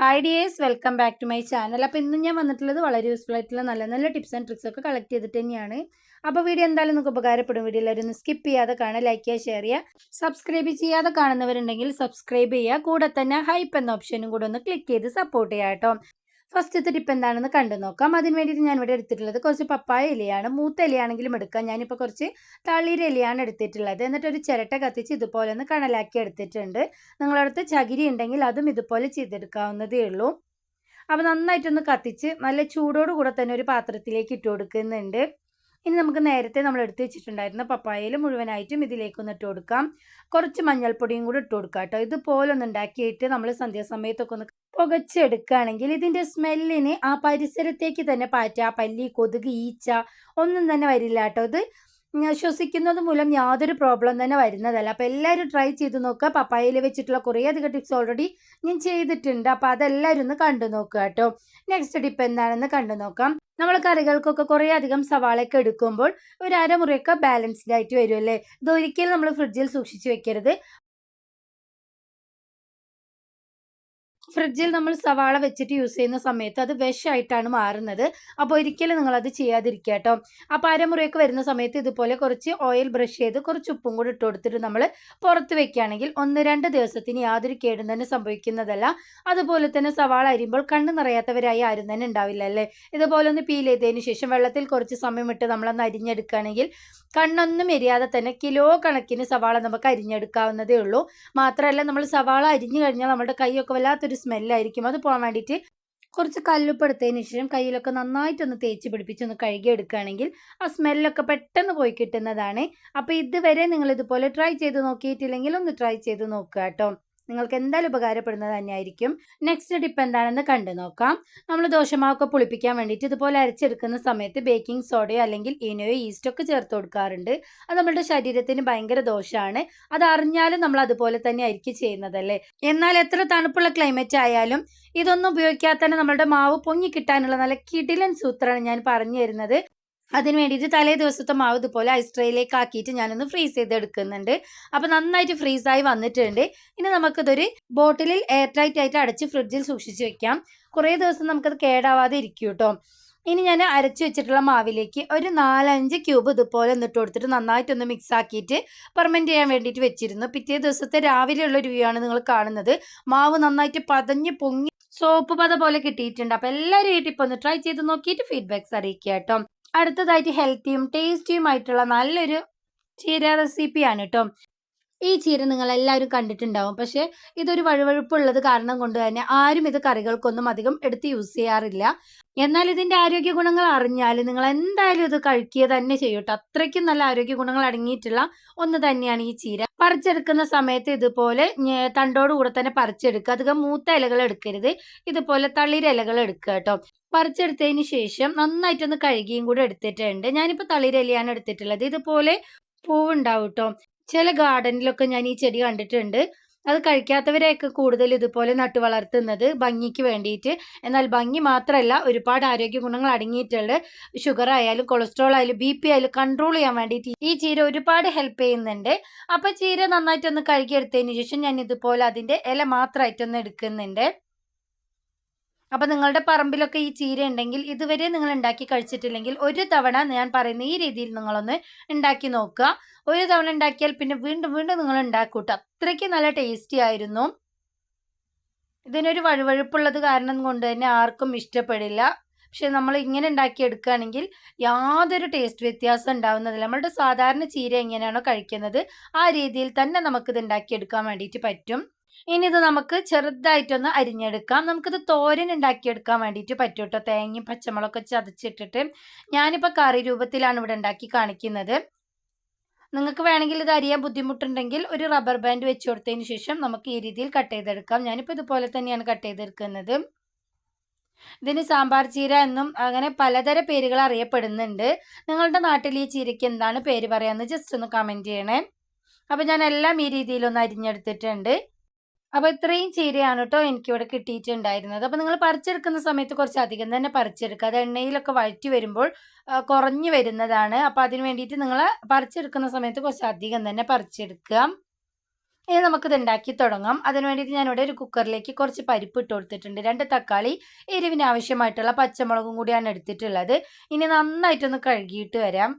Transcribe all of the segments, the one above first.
Hi dears welcome back to my channel അപ്പോൾ ഇന്ന് ഞാൻ വന്നിട്ടുള്ളത് വളരെ യൂസ്ഫുൾ ആയിട്ടുള്ള നല്ല നല്ല ടിപ്സ് ആൻഡ് ട്രിക്സ് ഒക്കെ കളക്ട് ചെയ്തിട്ട് തന്നെയാണ്. അപ്പോൾ വീഡിയോ എന്തായാലും നിങ്ങൾക്ക് ഉപകാരപ്പെടും. വീഡിയോ എല്ലാവരും ഒന്ന് സ്കിപ്പ് ചെയ്യാതെ കാണുക ലൈക്ക് ചെയ്യുക ഷെയർ ചെയ്യുക. സബ്സ്ക്രൈബ് ചെയ്യാതെ കാണുന്നവരുണ്ടെങ്കിൽ സബ്സ്ക്രൈബ് ചെയ്യുക. കൂടെ തന്നെ ഹൈപ്പ് എന്ന ഓപ്ഷനും കൂടെ ഒന്ന് ക്ലിക്ക് ചെയ്ത് സപ്പോർട്ട് ചെയ്യുക കേട്ടോ. ഫസ്റ്റത്തെ ടിപ്പ് എന്താണെന്ന് കണ്ടു നോക്കാം. അതിന് വേണ്ടിയിട്ട് ഞാൻ ഇവിടെ എടുത്തിട്ടുള്ളത് കുറച്ച് പപ്പായ ഇലയാണ്. മൂത്ത ഇലയാണെങ്കിലും എടുക്കാം. ഞാനിപ്പോൾ കുറച്ച് തളിര ഇലയാണ് എടുത്തിട്ടുള്ളത്. എന്നിട്ട് ഒരു ചിരട്ട കത്തിച്ച് ഇതുപോലെ ഒന്ന് കണലാക്കി എടുത്തിട്ടുണ്ട്. നിങ്ങളടുത്ത് ചകിരി ഉണ്ടെങ്കിൽ അതും ഇതുപോലെ ചെയ്തെടുക്കാവുന്നതേ ഉള്ളൂ. അപ്പോൾ നന്നായിട്ടൊന്ന് കത്തിച്ച് നല്ല ചൂടോട് കൂടെ തന്നെ ഒരു പാത്രത്തിലേക്ക് ഇട്ട് കൊടുക്കുന്നുണ്ട്. ഇനി നമുക്ക് നേരത്തെ നമ്മൾ എടുത്ത് വെച്ചിട്ടുണ്ടായിരുന്ന പപ്പായയിൽ മുഴുവനായിട്ടും ഇതിലേക്കൊന്ന് ഇട്ട് കൊടുക്കാം. കുറച്ച് മഞ്ഞൾപ്പൊടിയും കൂടി ഇട്ട് കൊടുക്കാം കേട്ടോ. ഇതുപോലെ ഒന്ന് ഉണ്ടാക്കിയിട്ട് നമ്മൾ സന്ധ്യാസമയത്തൊക്കെ ഒന്ന് പുകച്ചെടുക്കുകയാണെങ്കിൽ ഇതിന്റെ സ്മെല്ലിന് ആ പരിസരത്തേക്ക് തന്നെ പാറ്റ പല്ലി കൊതുക് ഈച്ച ഒന്നും തന്നെ വരില്ല കേട്ടോ. ഇത് ശ്വസിക്കുന്നത് മൂലം യാതൊരു പ്രോബ്ലം തന്നെ വരുന്നതല്ല. അപ്പോൾ എല്ലാവരും ട്രൈ ചെയ്ത് നോക്കുക പപ്പായയിൽ വെച്ചിട്ടുള്ള കുറേ അധികം ടിപ്സ് ഓൾറെഡി ഞാൻ ചെയ്തിട്ടുണ്ട്. അപ്പോൾ അതെല്ലാവരും ഒന്ന് കണ്ടു നോക്കുക കേട്ടോ. നെക്സ്റ്റ് ടിപ്പ് എന്താണെന്ന് കണ്ടു നോക്കാം. നമ്മൾ കറികൾക്കൊക്കെ കുറേ അധികം സവാളയൊക്കെ എടുക്കുമ്പോൾ ഒരു അരമുറിയൊക്കെ ബാലൻസ്ഡ് ആയിട്ട് വരുമല്ലേ ഇതൊരിക്കലും നമ്മൾ ഫ്രിഡ്ജിൽ സൂക്ഷിച്ച് വെക്കരുത്. ഫ്രിഡ്ജിൽ നമ്മൾ സവാള വെച്ചിട്ട് യൂസ് ചെയ്യുന്ന സമയത്ത് അത് വിഷമായിട്ടാണ് മാറുന്നത്. അപ്പോൾ ഒരിക്കലും നിങ്ങളത് ചെയ്യാതിരിക്കുക കേട്ടോ. അപ്പോൾ അരമുറിയൊക്കെ വരുന്ന സമയത്ത് ഇതുപോലെ കുറച്ച് ഓയിൽ ബ്രഷ് ചെയ്ത് കുറച്ച് ഉപ്പും കൂടി ഇട്ട് കൊടുത്തിട്ട് നമ്മൾ പുറത്ത് വെക്കുകയാണെങ്കിൽ ഒന്ന് രണ്ട് ദിവസത്തിന് യാതൊരു കേടും തന്നെ സംഭവിക്കുന്നതല്ല. അതുപോലെ തന്നെ സവാള അരിയുമ്പോൾ കണ്ണ് നിറയാത്തവരായി ആരും തന്നെ ഉണ്ടാവില്ല അല്ലേ? ഇതുപോലെ ഒന്ന് പീൽ ചെയ്തതിന് ശേഷം വെള്ളത്തിൽ കുറച്ച് സമയം ഇട്ട് നമ്മളൊന്ന് അരിഞ്ഞെടുക്കുകയാണെങ്കിൽ കണ്ണൊന്നും എരിയാതെ തന്നെ കിലോ കണക്കിന് സവാള നമുക്ക് അരിഞ്ഞെടുക്കാവുന്നതേ ഉള്ളൂ. മാത്രമല്ല നമ്മൾ സവാള അരിഞ്ഞു കഴിഞ്ഞാൽ നമ്മുടെ കൈയൊക്കെ വല്ലാത്തൊരു സ്മെല്ലായിരിക്കും അത് പോകാൻ വേണ്ടിയിട്ട് കുറച്ച് കല്ലുപ്പ് എടുത്തതിന് ശേഷം കയ്യിലൊക്കെ നന്നായിട്ടൊന്ന് തേച്ച് കഴുകി എടുക്കുകയാണെങ്കിൽ ആ സ്മെല്ലൊക്കെ പെട്ടെന്ന് പോയി കിട്ടുന്നതാണ്. അപ്പോൾ ഇതുവരെ നിങ്ങൾ ഇതുപോലെ ട്രൈ ചെയ്ത് നോക്കിയിട്ടില്ലെങ്കിൽ ഒന്ന് ട്രൈ ചെയ്ത് നോക്കുക കേട്ടോ. നിങ്ങൾക്ക് എന്തായാലും ഉപകാരപ്പെടുന്നത് തന്നെയായിരിക്കും. നെക്സ്റ്റ് ടിപ്പ് എന്താണെന്ന് കണ്ടു നോക്കാം. നമ്മൾ ദോശമാവൊക്കെ പുളിപ്പിക്കാൻ വേണ്ടിയിട്ട് ഇതുപോലെ അരച്ചെടുക്കുന്ന സമയത്ത് ബേക്കിംഗ് സോഡയോ അല്ലെങ്കിൽ ഈനോയോ ഈസ്റ്റോ ഒക്കെ ചേർത്ത് കൊടുക്കാറുണ്ട്. അത് നമ്മുടെ ശരീരത്തിന് ഭയങ്കര ദോഷമാണ് അത് അറിഞ്ഞാലും നമ്മൾ അതുപോലെ തന്നെ ആയിരിക്കും ചെയ്യുന്നതല്ലേ? എന്നാൽ എത്ര തണുപ്പുള്ള ക്ലൈമറ്റ് ആയാലും ഇതൊന്നും ഉപയോഗിക്കാതെ തന്നെ മാവ് പൊങ്ങി കിട്ടാനുള്ള നല്ല കിടിലൻ സൂത്രമാണ് ഞാൻ പറഞ്ഞു തരുന്നത്. അതിന് വേണ്ടിയിട്ട് തലേ ദിവസത്തെ മാവ് ഇതുപോലെ ഐസ് ട്രേയിലേക്ക് ആക്കിയിട്ട് ഞാനൊന്ന് ഫ്രീസ് ചെയ്തെടുക്കുന്നുണ്ട്. അപ്പോൾ നന്നായിട്ട് ഫ്രീസായി വന്നിട്ടുണ്ട്. ഇനി നമുക്കിതൊരു ബോട്ടിലിൽ എയർ ടൈറ്റ് ആയിട്ട് അടച്ച് ഫ്രിഡ്ജിൽ സൂക്ഷിച്ച് വെക്കാം. കുറേ ദിവസം നമുക്കത് കേടാവാതെ ഇരിക്കും കേട്ടോ. ഇനി ഞാൻ അരച്ച് വെച്ചിട്ടുള്ള മാവിലേക്ക് ഒരു നാലഞ്ച് ക്യൂബ് ഇതുപോലെ ഒന്നിട്ട് കൊടുത്തിട്ട് നന്നായിട്ടൊന്ന് മിക്സ് ആക്കിയിട്ട് പെർമെന്റ് ചെയ്യാൻ വേണ്ടിയിട്ട് വെച്ചിരുന്നു. പിറ്റേ ദിവസത്തെ രാവിലെയുള്ള ഒരു വ്യൂ ആണ് നിങ്ങൾ കാണുന്നത്. മാവ് നന്നായിട്ട് പതഞ്ഞ് പൊങ്ങി സോപ്പ് പത പോലെ കിട്ടിയിട്ടുണ്ട്. അപ്പോൾ എല്ലാവരും ഈ ഒന്ന് ട്രൈ ചെയ്ത് നോക്കിയിട്ട് ഫീഡ്ബാക്ക്സ് അറിയിക്കുക കേട്ടോ. അടുത്തതായിട്ട് ഹെൽത്തിയും ടേസ്റ്റിയുമായിട്ടുള്ള നല്ലൊരു ചീര റെസിപ്പിയാണ് കേട്ടോ ഈ ചീര നിങ്ങൾ എല്ലാവരും കണ്ടിട്ടുണ്ടാവും. പക്ഷേ ഇതൊരു വഴുവഴുപ്പുള്ളത് കാരണം കൊണ്ട് തന്നെ ആരും ഇത് കറികൾക്കൊന്നും അധികം എടുത്ത് യൂസ് ചെയ്യാറില്ല. എന്നാൽ ഇതിന്റെ ആരോഗ്യ ഗുണങ്ങൾ അറിഞ്ഞാൽ നിങ്ങൾ എന്തായാലും ഇത് കഴിക്കുക തന്നെ ചെയ്യൂട്ടോ. അത്രയ്ക്കും നല്ല ആരോഗ്യ ഗുണങ്ങൾ അടങ്ങിയിട്ടുള്ള ഒന്ന് തന്നെയാണ് ഈ ചീര. പറിച്ചെടുക്കുന്ന സമയത്ത് ഇതുപോലെ തണ്ടോട് കൂടെ തന്നെ പറിച്ചെടുക്കുക. അധികം മൂത്ത ഇലകൾ എടുക്കരുത്. ഇതുപോലെ തളിര ഇലകൾ എടുക്കുക കേട്ടോ. പറിച്ചെടുത്തതിന് ശേഷം നന്നായിട്ടൊന്ന് കഴുകിയും കൂടെ എടുത്തിട്ടുണ്ട്. ഞാനിപ്പോൾ തളിരലിയാണ് എടുത്തിട്ടുള്ളത്. ഇതുപോലെ പൂവുണ്ടാവും കേട്ടോ. ചില ഗാർഡനിലൊക്കെ ഞാൻ ഈ ചെടി കണ്ടിട്ടുണ്ട്. അത് കഴിക്കാത്തവരെയൊക്കെ കൂടുതൽ ഇതുപോലെ നട്ടു വളർത്തുന്നത് ഭംഗിക്ക് വേണ്ടിയിട്ട്. എന്നാൽ ഭംഗി മാത്രമല്ല ഒരുപാട് ആരോഗ്യ ഗുണങ്ങൾ അടങ്ങിയിട്ടുണ്ട് ഷുഗർ ആയാലും കൊളസ്ട്രോൾ ആയാലും ബി പി ആയാലും കൺട്രോൾ ചെയ്യാൻ വേണ്ടിയിട്ട് ഈ ചീര ഒരുപാട് ഹെൽപ്പ് ചെയ്യുന്നുണ്ട്. അപ്പോൾ ചീര നന്നായിട്ടൊന്ന് കഴുകിയെടുത്തതിന് ശേഷം ഞാൻ ഇതുപോലെ അതിന്റെ ഇല മാത്രമായിട്ടൊന്ന് എടുക്കുന്നുണ്ട്. അപ്പോൾ നിങ്ങളുടെ പറമ്പിലൊക്കെ ഈ ചീര ഉണ്ടെങ്കിൽ ഇതുവരെ നിങ്ങൾ ഉണ്ടാക്കി കഴിച്ചിട്ടില്ലെങ്കിൽ ഒരു തവണ ഞാൻ പറയുന്ന ഈ രീതിയിൽ നിങ്ങളൊന്ന് ഉണ്ടാക്കി നോക്കുക. ഒരു തവണ ഉണ്ടാക്കിയാൽ പിന്നെ വീണ്ടും വീണ്ടും നിങ്ങൾ ഉണ്ടാക്കൂട്ടോ. അത്രയ്ക്ക് നല്ല ടേസ്റ്റി ആയിരുന്നു. ഇതിനൊരു വഴുവഴുപ്പുള്ളത് കാരണം കൊണ്ട് തന്നെ ആർക്കും ഇഷ്ടപ്പെടില്ല. പക്ഷെ നമ്മൾ ഇങ്ങനെ ഉണ്ടാക്കി എടുക്കുകയാണെങ്കിൽ യാതൊരു ടേസ്റ്റ് വ്യത്യാസം ഉണ്ടാവുന്നതില്ല. നമ്മളുടെ സാധാരണ ചീര എങ്ങനെയാണോ കഴിക്കുന്നത് ആ രീതിയിൽ തന്നെ നമുക്കിത് ഉണ്ടാക്കിയെടുക്കാൻ വേണ്ടിയിട്ട് പറ്റും. ഇനി ഇത് നമുക്ക് ചെറുതായിട്ടൊന്ന് അരിഞ്ഞെടുക്കാം. നമുക്കിത് തോരൻ ഉണ്ടാക്കിയെടുക്കാൻ വേണ്ടിയിട്ട് പറ്റും കേട്ടോ തേങ്ങയും പച്ചമുളകൊക്കെ ചതച്ചിട്ടിട്ട് ഞാനിപ്പോൾ കറി രൂപത്തിലാണ് ഇവിടെ ഉണ്ടാക്കി കാണിക്കുന്നത്. നിങ്ങൾക്ക് വേണമെങ്കിൽ ഇത് അരിയാൻ ബുദ്ധിമുട്ടുണ്ടെങ്കിൽ ഒരു റബ്ബർ ബാൻഡ് വെച്ച് കൊടുത്തതിന് ശേഷം നമുക്ക് ഈ രീതിയിൽ കട്ട് ചെയ്തെടുക്കാം. ഞാനിപ്പോൾ ഇതുപോലെ തന്നെയാണ് കട്ട് ചെയ്തെടുക്കുന്നത്. ഇതിന് സാമ്പാർ ചീര എന്നും അങ്ങനെ പലതര പേരുകൾ അറിയപ്പെടുന്നുണ്ട്. നിങ്ങളുടെ നാട്ടിൽ ഈ ചീരയ്ക്ക് എന്താണ് പേര് പറയാമെന്ന് ജസ്റ്റ് ഒന്ന് കമന്റ് ചെയ്യണേ. അപ്പോൾ ഞാൻ എല്ലാം ഈ രീതിയിലൊന്ന് അരിഞ്ഞെടുത്തിട്ടുണ്ട്. അപ്പോൾ ഇത്രയും ചീരയാണ് കേട്ടോ എനിക്കിവിടെ കിട്ടിയിട്ടുണ്ടായിരുന്നത്. അപ്പോൾ നിങ്ങൾ പറിച്ചെടുക്കുന്ന സമയത്ത് കുറച്ച് അധികം തന്നെ പറിച്ചെടുക്കുക. അത് എണ്ണയിലൊക്കെ വഴറ്റി വരുമ്പോൾ കുറഞ്ഞു വരുന്നതാണ്. അപ്പോൾ അതിന് വേണ്ടിയിട്ട് നിങ്ങൾ പറിച്ചെടുക്കുന്ന സമയത്ത് കുറച്ച് അധികം തന്നെ പറിച്ചെടുക്കുക. ഇനി നമുക്കിത് ഉണ്ടാക്കി തുടങ്ങാം. അതിന് വേണ്ടിയിട്ട് ഞാനിവിടെ ഒരു കുക്കറിലേക്ക് കുറച്ച് പരിപ്പ് ഇട്ട് കൊടുത്തിട്ടുണ്ട്. രണ്ട് തക്കാളി എരിവിന് ആവശ്യമായിട്ടുള്ള പച്ചമുളകും കൂടിയാണ് എടുത്തിട്ടുള്ളത്. ഇനി നന്നായിട്ടൊന്ന് കഴുകിയിട്ട് വരാം.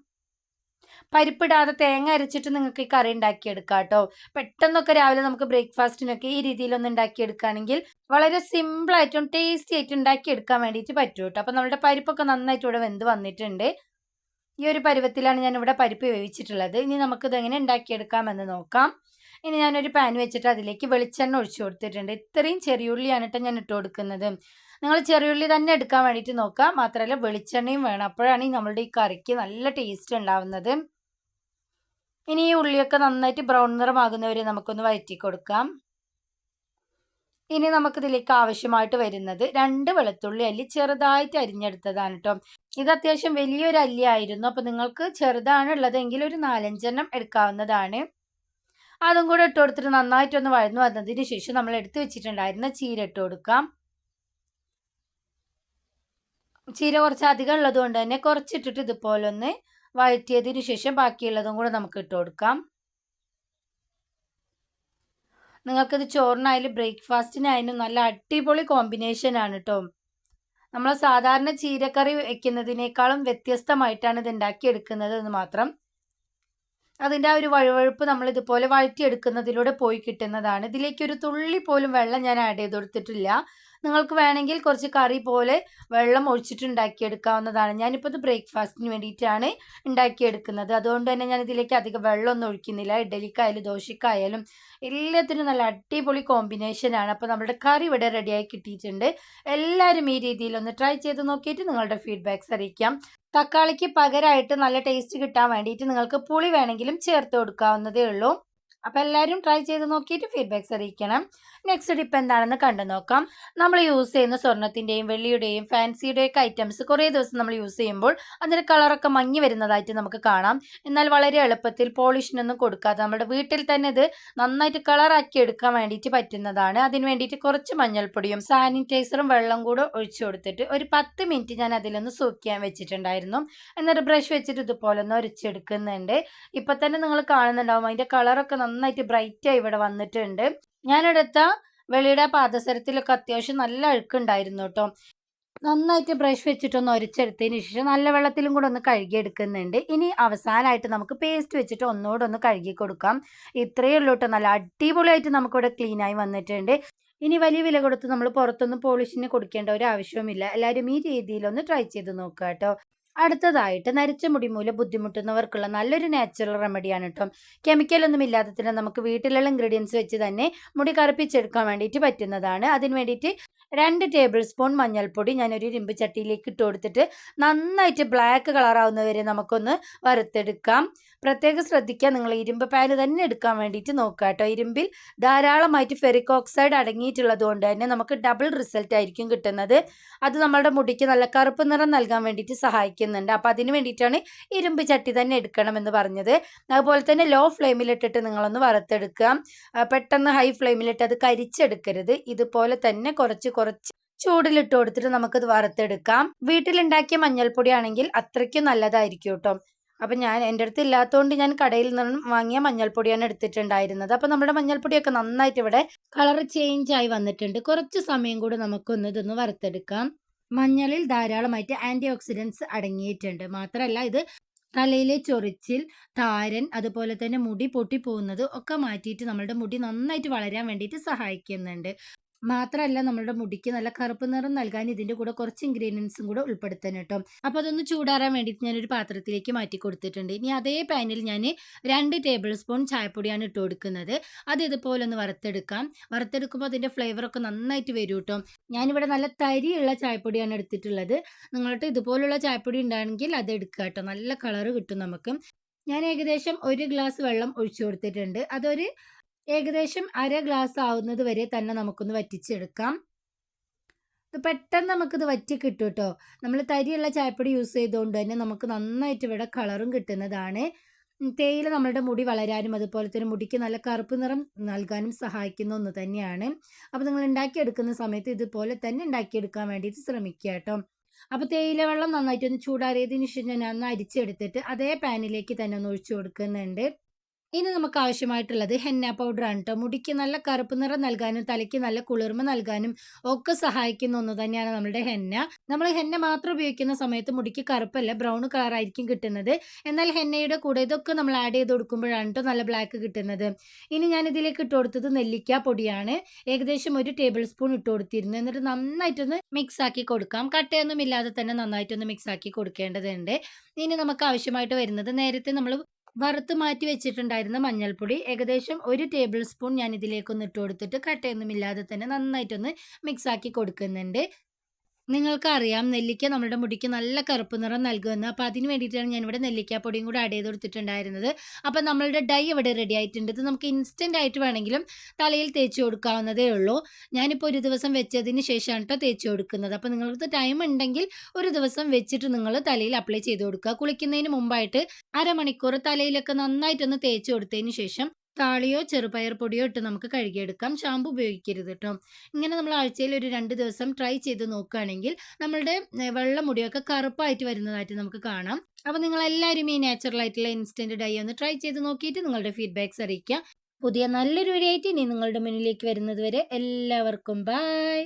പരിപ്പിടാതെ തേങ്ങ അരച്ചിട്ട് നിങ്ങൾക്ക് ഈ കറി ഉണ്ടാക്കിയെടുക്കാം കേട്ടോ. പെട്ടെന്നൊക്കെ രാവിലെ നമുക്ക് ബ്രേക്ക്ഫാസ്റ്റിനൊക്കെ ഈ രീതിയിലൊന്ന് ഉണ്ടാക്കിയെടുക്കുകയാണെങ്കിൽ വളരെ സിമ്പിളായിട്ടും ടേസ്റ്റി ആയിട്ട് ഉണ്ടാക്കിയെടുക്കാൻ വേണ്ടിയിട്ട് പറ്റും കേട്ടോ. അപ്പം നമ്മുടെ പരിപ്പൊക്കെ നന്നായിട്ട് ഇവിടെ വെന്ത് വന്നിട്ടുണ്ട്. ഈ ഒരു പരുവത്തിലാണ് ഞാൻ ഇവിടെ പരിപ്പ് വേവിച്ചിട്ടുള്ളത്. ഇനി നമുക്കിത് എങ്ങനെ ഉണ്ടാക്കിയെടുക്കാമെന്ന് നോക്കാം. ഇനി ഞാനൊരു പാൻ വെച്ചിട്ട് അതിലേക്ക് വെളിച്ചെണ്ണ ഒഴിച്ചു കൊടുത്തിട്ടുണ്ട്. ഇത്രയും ചെറിയുള്ളിയാണ് കേട്ടോ ഞാൻ ഇട്ട് കൊടുക്കുന്നത്. നിങ്ങൾ ചെറിയുള്ളി തന്നെ എടുക്കാൻ വേണ്ടിയിട്ട് നോക്കുക. മാത്രമല്ല വെളിച്ചെണ്ണയും വേണം. അപ്പോഴാണ് ഈ നമ്മളുടെ ഈ കറിക്ക് നല്ല ടേസ്റ്റ് ഉണ്ടാവുന്നത്. ഇനി ഈ ഉള്ളിയൊക്കെ നന്നായിട്ട് ബ്രൗൺ നിറമാകുന്നവരെ നമുക്കൊന്ന് വഴറ്റി കൊടുക്കാം ഇനി നമുക്ക് ഇതിലേക്ക് ആവശ്യമായിട്ട് വരുന്നത് രണ്ട് വെളുത്തുള്ളി അല്ലി ചെറുതായിട്ട് അരിഞ്ഞെടുത്തതാണ് കേട്ടോ ഇത് അത്യാവശ്യം വലിയൊരു അല്ലി ആയിരുന്നു. അപ്പോൾ നിങ്ങൾക്ക് ചെറുതാണ് ഉള്ളതെങ്കിൽ ഒരു നാലഞ്ചെണ്ണം എടുക്കാവുന്നതാണ്. അതും കൂടെ ഇട്ട് കൊടുത്തിട്ട് നന്നായിട്ടൊന്ന് വഴന്നു വന്നതിന് ശേഷം നമ്മൾ എടുത്തു വെച്ചിട്ടുണ്ടായിരുന്ന ചീര ഇട്ട് കൊടുക്കാം. ചീര കുറച്ച് അധികം ഉള്ളത് കൊണ്ട് തന്നെ കുറച്ചിട്ടിട്ട് ഇതുപോലെ ഒന്ന് വഴറ്റിയതിന് ശേഷം ബാക്കിയുള്ളതും കൂടെ നമുക്ക് ഇട്ട് കൊടുക്കാം. നിങ്ങൾക്കിത് ചോറിനായാലും ബ്രേക്ക്ഫാസ്റ്റിനായാലും നല്ല അടിപൊളി കോമ്പിനേഷൻ ആണ് കേട്ടോ നമ്മൾ സാധാരണ ചീരക്കറി വെക്കുന്നതിനേക്കാളും വ്യത്യസ്തമായിട്ടാണ് ഇത് ഉണ്ടാക്കിയെടുക്കുന്നത് എന്ന് മാത്രം. അതിന്റെ ആ ഒരു വഴുവഴുപ്പ് നമ്മൾ ഇതുപോലെ വഴറ്റിയെടുക്കുന്നതിലൂടെ പോയി കിട്ടുന്നതാണ്. ഇതിലേക്ക് ഒരു തുള്ളി പോലും വെള്ളം ഞാൻ ആഡ് ചെയ്ത് കൊടുത്തിട്ടില്ല. നിങ്ങൾക്ക് വേണമെങ്കിൽ കുറച്ച് കറി പോലെ വെള്ളം ഒഴിച്ചിട്ട് ഉണ്ടാക്കിയെടുക്കാവുന്നതാണ് ഞാനിപ്പോൾ ഇത് ബ്രേക്ക്ഫാസ്റ്റിന് വേണ്ടിയിട്ടാണ് ഉണ്ടാക്കിയെടുക്കുന്നത്. അതുകൊണ്ട് തന്നെ ഞാൻ ഇതിലേക്ക് അധികം വെള്ളമൊന്നും ഒഴിക്കുന്നില്ല. ഇഡലിക്കായാലും ദോശക്കായാലും എല്ലാത്തിനും നല്ല അടിപൊളി കോമ്പിനേഷനാണ് അപ്പോൾ നമ്മുടെ കറി ഇവിടെ റെഡിയായി കിട്ടിയിട്ടുണ്ട്. എല്ലാവരും ഈ രീതിയിൽ ഒന്ന് ട്രൈ ചെയ്ത് നോക്കിയിട്ട് നിങ്ങളുടെ ഫീഡ്ബാക്ക്സ് അറിയിക്കാം. തക്കാളിക്ക് പകരമായിട്ട് നല്ല ടേസ്റ്റ് കിട്ടാൻ വേണ്ടിയിട്ട് നിങ്ങൾക്ക് പുളി വേണമെങ്കിലും ചേർത്ത് കൊടുക്കാവുന്നതേ ഉള്ളൂ. അപ്പോൾ എല്ലാവരും ട്രൈ ചെയ്ത് നോക്കിയിട്ട് ഫീഡ്ബാക്ക്സ് അറിയിക്കണം. നെക്സ്റ്റ് ടിപ്പ് എന്താണെന്ന് കണ്ടു നോക്കാം. നമ്മൾ യൂസ് ചെയ്യുന്ന സ്വർണത്തിന്റെയും വെള്ളിയുടെയും ഫാൻസിയുടെ ഒക്കെ ഐറ്റംസ് കുറേ ദിവസം നമ്മൾ യൂസ് ചെയ്യുമ്പോൾ അതിന്റെ കളറൊക്കെ മങ്ങി വരുന്നതായിട്ട് നമുക്ക് കാണാം. എന്നാൽ വളരെ എളുപ്പത്തിൽ പോളിഷിനൊന്നും കൊടുക്കാതെ നമ്മുടെ വീട്ടിൽ തന്നെ ഇത് നന്നായിട്ട് കളറാക്കി എടുക്കാൻ വേണ്ടിയിട്ട് പറ്റുന്നതാണ്. അതിന് വേണ്ടിയിട്ട് കുറച്ച് മഞ്ഞൾപ്പൊടിയും സാനിറ്റൈസറും വെള്ളം കൂടെ ഒഴിച്ചു കൊടുത്തിട്ട് ഒരു പത്ത് മിനിറ്റ് ഞാൻ അതിലൊന്ന് സൂക്കിയാൻ വെച്ചിട്ടുണ്ടായിരുന്നു. എന്നിട്ട് ബ്രഷ് വെച്ചിട്ട് ഇതുപോലെ ഒന്ന് ഒരച്ചെടുക്കുന്നുണ്ട്. ഇപ്പം തന്നെ നിങ്ങൾ കാണുന്നുണ്ടാവും അതിന്റെ കളറൊക്കെ നന്നായിട്ട് ബ്രൈറ്റായി ഇവിടെ വന്നിട്ടുണ്ട്. ഞാനെടുത്ത വെളിയുടെ പാദസരത്തിലൊക്കെ അത്യാവശ്യം നല്ല അഴുക്കുണ്ടായിരുന്നു കേട്ടോ നന്നായിട്ട് ബ്രഷ് വെച്ചിട്ടൊന്ന് ഒരച്ചെടുത്തതിന് ശേഷം നല്ല വെള്ളത്തിലും കൂടെ ഒന്ന് കഴുകിയെടുക്കുന്നുണ്ട്. ഇനി അവസാനമായിട്ട് നമുക്ക് പേസ്റ്റ് വെച്ചിട്ട് ഒന്നുകൂടെ ഒന്ന് കഴുകി കൊടുക്കാം ഇത്രയേ ഉള്ളൂ കേട്ടോ നല്ല അടിപൊളിയായിട്ട് നമുക്കിവിടെ ക്ലീനായി വന്നിട്ടുണ്ട്. ഇനി വലിയ വില കൊടുത്ത് നമ്മൾ പുറത്തൊന്നും പോളിഷിന് കൊടുക്കേണ്ട ഒരു ആവശ്യവുമില്ല. എല്ലാവരും ഈ രീതിയിലൊന്ന് ട്രൈ ചെയ്ത് നോക്കുക കേട്ടോ അടുത്തതായിട്ട് നരച്ച മുടി മൂലം ബുദ്ധിമുട്ടുന്നവർക്കുള്ള നല്ലൊരു നാച്ചുറൽ റെമഡിയാണ് കേട്ടോ കെമിക്കലൊന്നും ഇല്ലാതെ തന്നെ നമുക്ക് വീട്ടിലുള്ള ഇൻഗ്രീഡിയൻസ് വെച്ച് തന്നെ മുടി കറുപ്പിച്ചെടുക്കാൻ വേണ്ടിയിട്ട് പറ്റുന്നതാണ്. അതിന് വേണ്ടിയിട്ട് രണ്ട് ടേബിൾ സ്പൂൺ മഞ്ഞൾപ്പൊടി ഞാനൊരു ഇരുമ്പ് ചട്ടിയിലേക്ക് ഇട്ട് കൊടുത്തിട്ട് നന്നായിട്ട് ബ്ലാക്ക് കളറാവുന്നവരെ നമുക്കൊന്ന് വറുത്തെടുക്കാം. പ്രത്യേകം ശ്രദ്ധിക്കുക നിങ്ങൾ ഇരുമ്പ് പാന് തന്നെ എടുക്കാൻ വേണ്ടിയിട്ട് നോക്കുക കേട്ടോ. ഇരുമ്പിൽ ധാരാളമായിട്ട് ഫെറിക് ഓക്സൈഡ് അടങ്ങിയിട്ടുള്ളത് കൊണ്ട് തന്നെ നമുക്ക് ഡബിൾ റിസൾട്ട് ആയിരിക്കും കിട്ടുന്നത്. അത് നമ്മളുടെ മുടിക്ക് നല്ല കറുപ്പ് നിറം നൽകാൻ വേണ്ടിയിട്ട് സഹായിക്കുന്നുണ്ട്. അപ്പോൾ അതിന് വേണ്ടിയിട്ടാണ് ഇരുമ്പ് ചട്ടി തന്നെ എടുക്കണമെന്ന് പറഞ്ഞത്. അതുപോലെ തന്നെ ലോ ഫ്ലെയിമിലിട്ടിട്ട് നിങ്ങളൊന്ന് വറുത്തെടുക്കുക. പെട്ടെന്ന് ഹൈ ഫ്ലെയിമിലിട്ട് അത് കരിച്ചെടുക്കരുത്. ഇതുപോലെ തന്നെ കുറച്ച് കുറച്ച് ചൂടിലിട്ട് കൊടുത്തിട്ട് നമുക്കത് വറുത്തെടുക്കാം. വീട്ടിലുണ്ടാക്കിയ മഞ്ഞൾപ്പൊടിയാണെങ്കിൽ അത്രയ്ക്കും നല്ലതായിരിക്കും കേട്ടോ. അപ്പം ഞാൻ എന്റെ അടുത്ത് ഇല്ലാത്തതുകൊണ്ട് ഞാൻ കടയിൽ നിന്നും വാങ്ങിയ മഞ്ഞൾപ്പൊടിയാണ് എടുത്തിട്ടുണ്ടായിരുന്നത്. അപ്പം നമ്മുടെ മഞ്ഞൾപ്പൊടിയൊക്കെ നന്നായിട്ട് ഇവിടെ കളർ ചേഞ്ച് ആയി വന്നിട്ടുണ്ട്. കുറച്ച് സമയം കൂടി നമുക്കൊന്ന് ഇതൊന്ന് വറുത്തെടുക്കാം. മഞ്ഞളിൽ ധാരാളമായിട്ട് ആന്റി ഓക്സിഡൻസ് അടങ്ങിയിട്ടുണ്ട്. മാത്രമല്ല ഇത് തലയിലെ ചൊറിച്ചിൽ താരൻ അതുപോലെ തന്നെ മുടി പൊട്ടിപ്പോകുന്നത് ഒക്കെ മാറ്റിയിട്ട് നമ്മളുടെ മുടി നന്നായിട്ട് വളരാൻ വേണ്ടിയിട്ട് സഹായിക്കുന്നുണ്ട്. മാത്രമല്ല നമ്മളുടെ മുടിക്ക് നല്ല കറുപ്പ് നിറം നൽകാൻ ഇതിന്റെ കൂടെ കുറച്ച് ഇൻഗ്രീഡിയൻസും കൂടെ ഉൾപ്പെടുത്താൻ കേട്ടോ. അപ്പോൾ അതൊന്ന് ചൂടാറാൻ വേണ്ടിയിട്ട് ഞാനൊരു പാത്രത്തിലേക്ക് മാറ്റി കൊടുത്തിട്ടുണ്ട്. ഇനി അതേ പാനിൽ ഞാൻ രണ്ട് ടേബിൾ സ്പൂൺ ചായപ്പൊടിയാണ് ഇട്ട് കൊടുക്കുന്നത്. അത് ഇതുപോലെ ഒന്ന് വറുത്തെടുക്കാം. വറുത്തെടുക്കുമ്പോൾ അതിന്റെ ഫ്ലേവറൊക്കെ നന്നായിട്ട് വരും കേട്ടോ. ഞാനിവിടെ നല്ല തരിയുള്ള ചായപ്പൊടിയാണ് എടുത്തിട്ടുള്ളത്. നിങ്ങളുടെ ഇതുപോലുള്ള ചായപ്പൊടി ഉണ്ടാണെങ്കിൽ അത് എടുക്കുക കേട്ടോ. നല്ല കളറ് കിട്ടും നമുക്ക്. ഞാൻ ഏകദേശം ഒരു ഗ്ലാസ് വെള്ളം ഒഴിച്ചു കൊടുത്തിട്ടുണ്ട്. അതൊരു ഏകദേശം അര ഗ്ലാസ് ആവുന്നത് വരെ തന്നെ നമുക്കൊന്ന് വറ്റിച്ചെടുക്കാം. പെട്ടെന്ന് നമുക്കിത് വറ്റി കിട്ടും കേട്ടോ നമ്മൾ തരിയുള്ള ചായപ്പൊടി യൂസ് ചെയ്തുകൊണ്ട് തന്നെ നമുക്ക് നന്നായിട്ട് ഇവിടെ കളറും കിട്ടുന്നതാണ്. തേയില നമ്മളുടെ മുടി വളരാനും അതുപോലെ തന്നെ മുടിക്ക് നല്ല കറുപ്പ് നിറം നൽകാനും സഹായിക്കുന്ന ഒന്ന് തന്നെയാണ്. അപ്പോൾ നിങ്ങൾ ഉണ്ടാക്കിയെടുക്കുന്ന സമയത്ത് ഇതുപോലെ തന്നെ ഉണ്ടാക്കിയെടുക്കാൻ വേണ്ടിയിട്ട് ശ്രമിക്കുക കേട്ടോ അപ്പോൾ തേയില വെള്ളം നന്നായിട്ട് ഒന്ന് ചൂടാറിയതിന് ശേഷം ഞാൻ ഒന്ന് അരിച്ചെടുത്തിട്ട് അതേ പാനിലേക്ക് തന്നെ ഒന്ന് ഒഴിച്ചു കൊടുക്കുന്നുണ്ട്. ഇനി നമുക്ക് ആവശ്യമായിട്ടുള്ളത് ഹെന്ന പൗഡറാണ് കേട്ടോ മുടിക്ക് നല്ല കറുപ്പ് നിറം നൽകാനും തലയ്ക്ക് നല്ല കുളിർമ നൽകാനും ഒക്കെ സഹായിക്കുന്ന ഒന്ന് തന്നെയാണ് നമ്മുടെ ഹെന്ന. നമ്മൾ ഹെന്ന മാത്രം ഉപയോഗിക്കുന്ന സമയത്ത് മുടിക്ക് കറുപ്പല്ല ബ്രൗൺ കളർ ആയിരിക്കും കിട്ടുന്നത്. എന്നാൽ ഹെന്നയുടെ കൂടെ ഇതൊക്കെ നമ്മൾ ആഡ് ചെയ്ത് കൊടുക്കുമ്പോഴാണ് കേട്ടോ നല്ല ബ്ലാക്ക് കിട്ടുന്നത്. ഇനി ഞാൻ ഇതിലേക്ക് ഇട്ട് കൊടുത്തത് നെല്ലിക്ക പൊടിയാണ്. ഏകദേശം ഒരു ടേബിൾ സ്പൂൺ ഇട്ട് കൊടുത്തിരുന്നു. എന്നിട്ട് നന്നായിട്ടൊന്ന് മിക്സ് ആക്കി കൊടുക്കാം. കട്ടയൊന്നും ഇല്ലാതെ തന്നെ നന്നായിട്ടൊന്ന് മിക്സ് ആക്കി കൊടുക്കേണ്ടതുണ്ട്. ഇനി നമുക്ക് ആവശ്യമായിട്ട് വരുന്നത് നേരത്തെ നമ്മൾ വറുത്ത് മാറ്റി വെച്ചിട്ടുണ്ടായിരുന്ന മഞ്ഞൾപ്പൊടി ഏകദേശം ഒരു ടേബിൾ സ്പൂൺ ഞാൻ ഇതിലേക്കൊന്ന് ഇട്ട് കൊടുത്തിട്ട് കട്ടയൊന്നുമില്ലാതെ തന്നെ നന്നായിട്ടൊന്ന് മിക്സ് ആക്കി കൊടുക്കുന്നുണ്ട്. നിങ്ങൾക്കറിയാം നെല്ലിക്ക നമ്മുടെ മുടിക്ക് നല്ല കറുപ്പ് നിറം നൽകുമെന്ന്. അപ്പോൾ അതിന് വേണ്ടിയിട്ടാണ് ഞാനിവിടെ നെല്ലിക്ക പൊടിയും കൂടെ ആഡ് ചെയ്ത് കൊടുത്തിട്ടുണ്ടായിരുന്നത് അപ്പോൾ നമ്മളുടെ ഡൈ ഇവിടെ റെഡി ആയിട്ടുണ്ട്. ഇത് നമുക്ക് ഇൻസ്റ്റന്റ് ആയിട്ട് വേണമെങ്കിലും തലയിൽ തേച്ച് കൊടുക്കാവുന്നതേ ഉള്ളൂ. ഞാനിപ്പോൾ ഒരു ദിവസം വെച്ചതിന് ശേഷമാണ് കേട്ടോ തേച്ച് കൊടുക്കുന്നത്. അപ്പോൾ നിങ്ങൾക്ക് ടൈം ഉണ്ടെങ്കിൽ ഒരു ദിവസം വെച്ചിട്ട് നിങ്ങൾ തലയിൽ അപ്ലൈ ചെയ്ത് കൊടുക്കുക. കുളിക്കുന്നതിന് മുമ്പായിട്ട് അരമണിക്കൂർ തലയിലൊക്കെ നന്നായിട്ടൊന്ന് തേച്ച് കൊടുത്തതിന് ശേഷം താളിയോ ചെറുപയർ പൊടിയോ ഇട്ട് നമുക്ക് കഴുകിയെടുക്കാം. ഷാമ്പു ഉപയോഗിക്കരുത് കേട്ടോ. ഇങ്ങനെ നമ്മൾ ആഴ്ചയിൽ ഒരു രണ്ട് ദിവസം ട്രൈ ചെയ്ത് നോക്കുകയാണെങ്കിൽ നമ്മളുടെ വെള്ള മുടിയൊക്കെ കറുപ്പായിട്ട് വരുന്നതായിട്ട് നമുക്ക് കാണാം. അപ്പോൾ നിങ്ങൾ എല്ലാവരും ഈ നാച്ചുറൽ ആയിട്ടുള്ള ഇൻസ്റ്റന്റ് ഡൈ ഒന്ന് ട്രൈ ചെയ്ത് നോക്കിയിട്ട് നിങ്ങളുടെ ഫീഡ്ബാക്ക്സ് അറിയിക്കുക. പുതിയ നല്ലൊരു വീഡിയോ ഇനി നിങ്ങളുടെ മുന്നിലേക്ക് വരുന്നത് വരെ എല്ലാവർക്കും ബൈ.